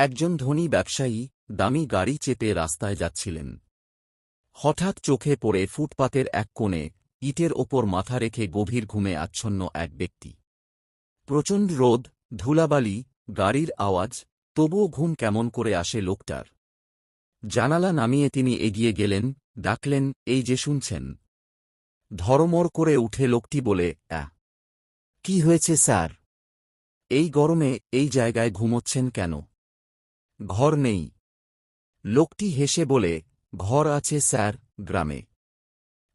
একজন ধনী ব্যবসায়ী দামি গাড়ি চেপে রাস্তায় যাচ্ছিলেন। হঠাৎ চোখে পড়ে ফুটপাতের এক কোণে ইটের ওপর মাথা রেখে গভীর ঘুমে আচ্ছন্ন এক ব্যক্তি। প্রচণ্ড রোদ, ধুলাবালি, গাড়ির আওয়াজ, তবুও ঘুম কেমন করে আসে লোকটার। জানালা নামিয়ে তিনি এগিয়ে গেলেন, ডাকলেন, এই যে শুনছেন। ধরমর করে উঠে লোকটি বলে, অ্যা, কি হয়েছে স্যার? এই গরমে এই জায়গায় ঘুমোচ্ছেন কেন? ঘর নেই। লোকটি হেসে বলে, ঘর আছে স্যার, গ্রামে।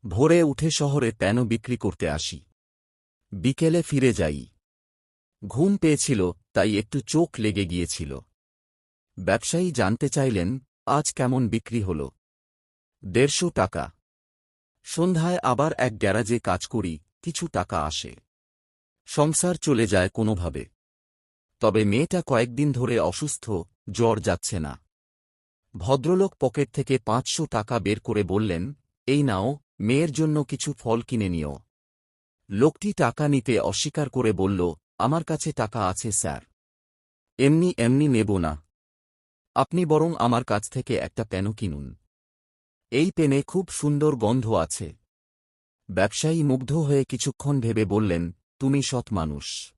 ভোরে উঠে শহরে প্যানো বিক্রি করতে আসি। বিকেলে ফিরে যাই। ঘুম পেয়েছিল, তাই একটু চোখ লেগে গিয়েছিল। ব্যবসায়ী জানতে চাইলেন, আজ কেমন বিক্রি হল? দেড়শো টাকা। সন্ধ্যায় আবার এক গ্যারাজে কাজ করি, কিছু টাকা আসে। সংসার চলে যায় কোনোভাবে। তবে মেয়েটা কয়েকদিন ধরে অসুস্থ, জ্বর যাচ্ছে না। ভদ্রলোক পকেট থেকে পাঁচশো টাকা বের করে বললেন, এই নাও, মেয়ের জন্য কিছু ফল কিনে নিও। লোকটি টাকা নিতে অস্বীকার করে বলল, আমার কাছে টাকা আছে, স্যার। এমনি এমনি নেব না। আপনি বরং আমার কাছ থেকে একটা পেনও কিনুন। এই পেনে খুব সুন্দর গন্ধ আছে। ব্যবসায়ী মুগ্ধ হয়ে কিছুক্ষণ ভেবে বললেন, তুমি সৎ মানুষ।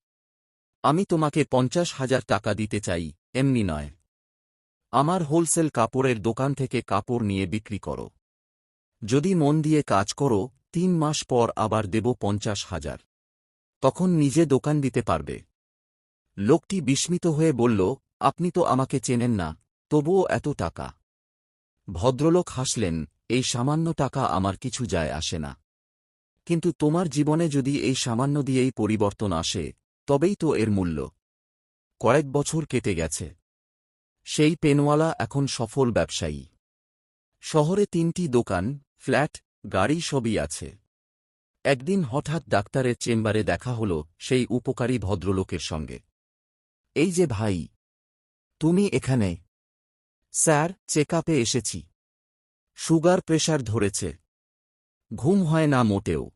আমি তোমাকে পঞ্চাশ হাজার টাকা দিতে চাই, এমনি নয়। আমার হোলসেল কাপড়ের দোকান থেকে কাপড় নিয়ে বিক্রি করো। যদি মন দিয়ে কাজ করো, তিন মাস পর আবার দেব পঞ্চাশ হাজার। তখন নিজে দোকান দিতে পারবে। লোকটি বিস্মিত হয়ে বলল, আপনি তো আমাকে চেনেন না, তবুও এত টাকা। ভদ্রলোক হাসলেন, এই সামান্য টাকা আমার কিছু যায় আসে না। কিন্তু তোমার জীবনে যদি এই সামান্য দিয়েই পরিবর্তন আসে তবেই তো এর মূল্য। কয়েক বছর কেটে গেছে। সেই পেনওয়ালা এখন সফল ব্যবসায়ী। শহরে তিনটি দোকান, ফ্ল্যাট, গাড়ি সবই আছে। একদিন হঠাৎ ডাক্তারের চেম্বারে দেখা হল সেই উপকারী ভদ্রলোকের সঙ্গে। এই যে ভাই, তুমি এখানে? স্যার চেক এসেছি। সুগার প্রেশার ধরেছে। ঘুম হয় না মোটেও।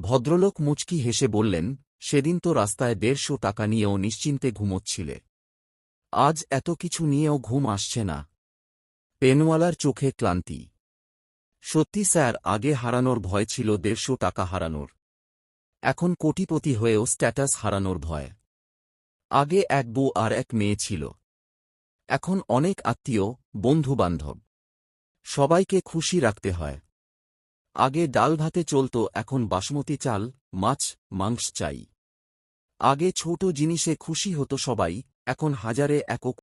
ভদ্রলোক মুচকি হেসে বললেন সেদিন তো রাস্তায় দেড়শো টাকা নিয়েও নিশ্চিন্তে ঘুমোচ্ছিলে। আজ এত কিছু নিয়েও ঘুম আসছে না। পেনওয়ালার চোখে ক্লান্তি। সত্যি স্যার, আগে হারানোর ভয় ছিল দেড়শো টাকা হারানোর। এখন কোটিপতি হয়েও স্ট্যাটাস হারানোর ভয়। আগে এক বউ আর এক মেয়ে ছিল। এখন অনেক আত্মীয়, বন্ধুবান্ধব। সবাইকে খুশি রাখতে হয়। আগে ডাল ভাতে চলত, এখন বাসমতি চাল, মাছ, মাংস চাই। আগে ছোট জিনিসে খুশি হতো সবাই, এখন হাজারে একক